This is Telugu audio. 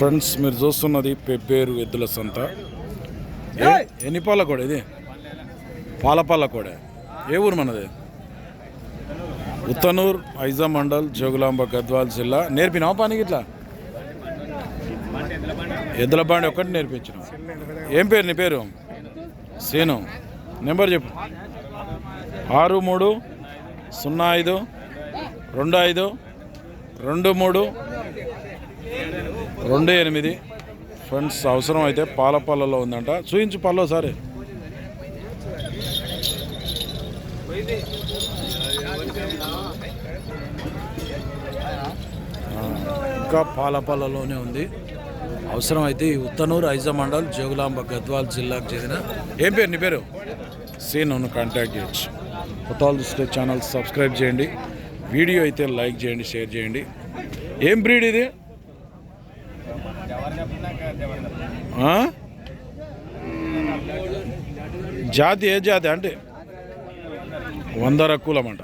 ఫ్రెండ్స్ మీరు చూస్తున్నది పెబ్బేరు ఎద్దుల సంత. ఏ- ఎన్ని పాల కూడా ఇది? పాలపాల కూడా ఏ ఊరు మనది? ఉత్తనూర్ ఐజా మండల్ జోగులాంబ గద్వాల్ జిల్లా. నేర్పినావా పనికి ఇట్లా ఎద్దుల బండి ఒక్కటి నేర్పించిన. ఏం పేరు నీ పేరు? సేను. నెంబర్ చెప్పు. ఆరు మూడు సున్నా ఐదు రెండు ఐదు రెండు మూడు రెండు ఎనిమిది. ఫ్రెండ్స్ అవసరం అయితే పాల పళ్ళలో ఉందంట. చూయించు పళ్ళు సరే. ఇంకా పాల పళ్ళలోనే ఉంది. అవసరం అయితే ఈ ఉత్తనూరు ఐజా మండల్ జోగులాంబ గద్వాల్ జిల్లాకు చెందిన ఏం పేరు నీ పేరు? సీ నన్ను కాంటాక్ట్ చేయొచ్చు. కొత్త వాళ్ళు చూస్తే ఛానల్ సబ్స్క్రైబ్ చేయండి. వీడియో అయితే లైక్ చేయండి షేర్ చేయండి. ఏం బ్రీడ్ ఇది? జాతి ఏ జాతి అంటే వంద రక్కులమంట